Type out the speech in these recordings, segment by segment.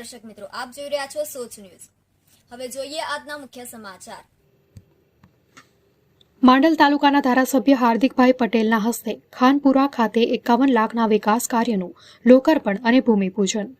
દર્શક મિત્રો, આપ જોઈ રહ્યા છો સોચ ન્યૂઝ. હવે જોઈએ આજના મુખ્ય સમાચાર. માંડલ તાલુકાના ધારાસભ્ય હાર્દિકભાઈ પટેલના હસ્તે ખાનપુરા ખાતે એકાવન લાખના વિકાસ કાર્યનું લોકાર્પણ અને ભૂમિપૂજન.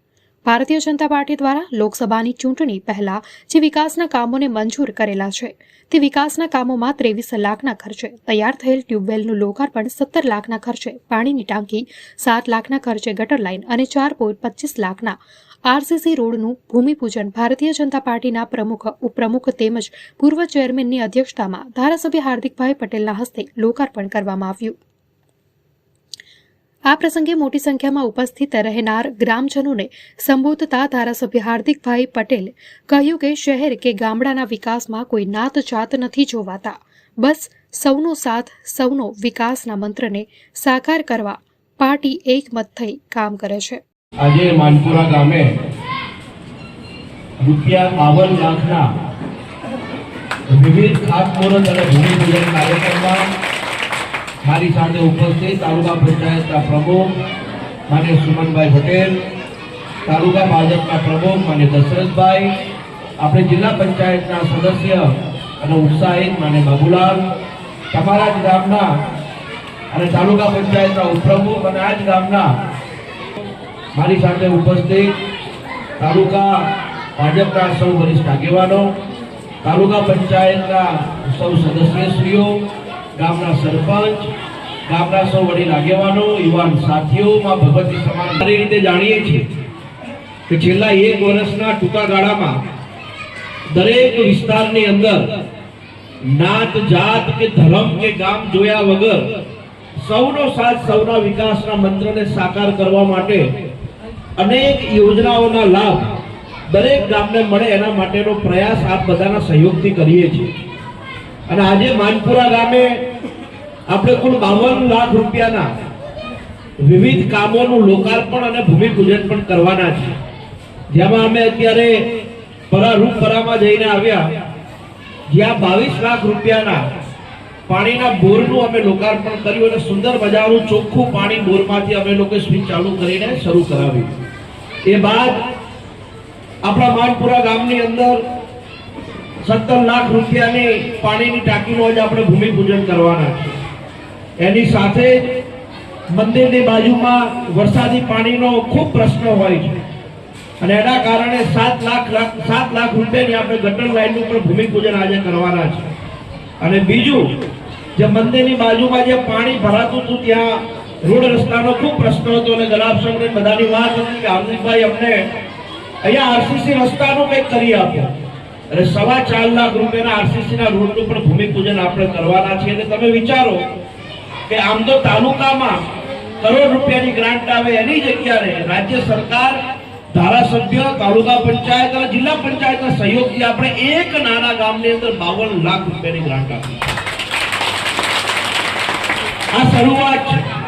ભારતીય જનતા પાર્ટી દ્વારા લોકસભાની ચૂંટણી પહેલા જે વિકાસના કામોને મંજૂર કરેલા છે, તે વિકાસના કામોમાં ત્રેવીસ લાખના ખર્ચે તૈયાર થયેલ ટ્યુબવેલનું લોકાર્પણ સત્તર લાખના ખર્ચે પાણીની ટાંકી, સાત લાખના ખર્ચે ગટર લાઇન અને ચાર પોઈન્ટ પચીસ લાખના આરસીસી રોડનું ભૂમિપૂજન ભારતીય જનતા પાર્ટીના પ્રમુખ, ઉપપ્રમુખ તેમજ પૂર્વ ચેરમેનની અધ્યક્ષતામાં ધારાસભ્ય હાર્દિકભાઈ પટેલના હસ્તે લોકાર્પણ કરવામાં આવ્યું. આ પ્રસંગે મોટી સંખ્યામાં ઉપસ્થિત રહેનાર ગ્રામજનોને સંબોધતા ધારાસભ્ય હાર્દિકભાઈ પટેલ કહ્યું કે શહેર કે ગામડાના વિકાસમાં કોઈ નાત જાત નથી જોવાતા. બસ સૌનો સાથ, સૌનો વિકાસના મંત્રને સાકાર કરવા પાર્ટી એકમત થઈ કામ કરે છે. આજે માનપુરા ગામે રૂપિયા બાવન લાખના વિવિધ ખાતમુહૂર્ત અને ભૂમિપૂજન કાર્યક્રમમાં મારી સાથે ઉપસ્થિત તાલુકા પંચાયતના પ્રમુખ માન્ય સુમનભાઈ પટેલ, તાલુકા ભાજપના પ્રમુખ માન્ય દશરથભાઈ, આપણે જિલ્લા પંચાયતના સદસ્ય અને ઉત્સાહિત માન્ય બાબુલાલ, તમારા જ ગામના અને તાલુકા પંચાયતના ઉપપ્રમુખ અને આ જ ગામના મારી સાથે ઉપસ્થિત તાલુકા ભાજપના સૌ વરિષ્ઠ આગેવાનો, તાલુકા પંચાયતના સૌ સદસ્યશ્રીઓ, ગામના સરપંચ, ગામના સૌ વડીલ આગેવાનો, યુવાન સાથીઓમાં ભગવતી સમાન સારી રીતે જાણીએ છીએ કે છેલ્લા એક વર્ષના ટૂંકા ગાળામાં દરેક વિસ્તારની અંદર નાત જાત કે ધર્મ કે ગામ જોયા વગર સૌનો સાથ, સૌના વિકાસના મંત્રને સાકાર કરવા માટે અનેક યોજનાઓના લાભ દરેક ગામને મળે એના માટેનો પ્રયાસ આપ બધાના સહયોગથી કરીએ છીએ. અને આજે માનપુરા ગામે આપણે કુલ બાવન લાખ રૂપિયાના વિવિધ કામોનું લોકાર્પણ અને ભૂમિપૂજન પણ કરવાના છે જેમાં અમે અત્યારે પરા, રૂપપરામાં જઈને આવ્યા. જ્યાં બાવીસ લાખ રૂપિયાના પાણીના બોરનું અમે લોકાર્પણ કર્યું અને સુંદર મજાનું ચોખ્ખું પાણી બોરમાંથી અમે લોકો સ્વિચ ચાલુ કરીને શરૂ કરાવ્યું. એ બાદ આપણા માનપુરા ગામની અંદર સત્તર લાખ રૂપિયાની પાણીની ટાંકીનું આજે આપણે ભૂમિપૂજન કરવાના છે. એની સાથે મંદિરની બાજુમાં વરસાદી પાણીનો ખૂબ પ્રશ્ન હોય છે. અને એના કારણે સાત લાખ સાત લાખ રૂપિયાની આપણે ગટર લાઈનનું પણ ભૂમિપૂજન આજે કરવાના છે. અને બીજું, જે મંદિરની બાજુમાં જે પાણી ભરાતું હતું ત્યાં રોડ રસ્તાનો ખૂબ પ્રશ્ન હતો અને જનાબ સંઘને બધાની વાત હતી કે હાર્દિકભાઈ અમને અહીંયા આરસીસી રસ્તાનું કંઈક કરી આપ્યો અને સવા ચાર લાખ રૂપિયાના આરસીસીના રોડનું પણ ભૂમિપૂજન આપણે કરવાના છે એટલે તમે વિચારો કે આમ તો તાલુકામાં કરોડ રૂપિયાની ગ્રાન્ટ આવે એની જગ્યાએ રાજ્ય સરકાર, ધારાસભ્ય, તાલુકા પંચાયત અને જિલ્લા પંચાયતના સહયોગથી આપણે એક નાના ગામની અંદર બાવન લાખ રૂપિયાની ગ્રાન્ટ આપી આ શરૂઆત છે.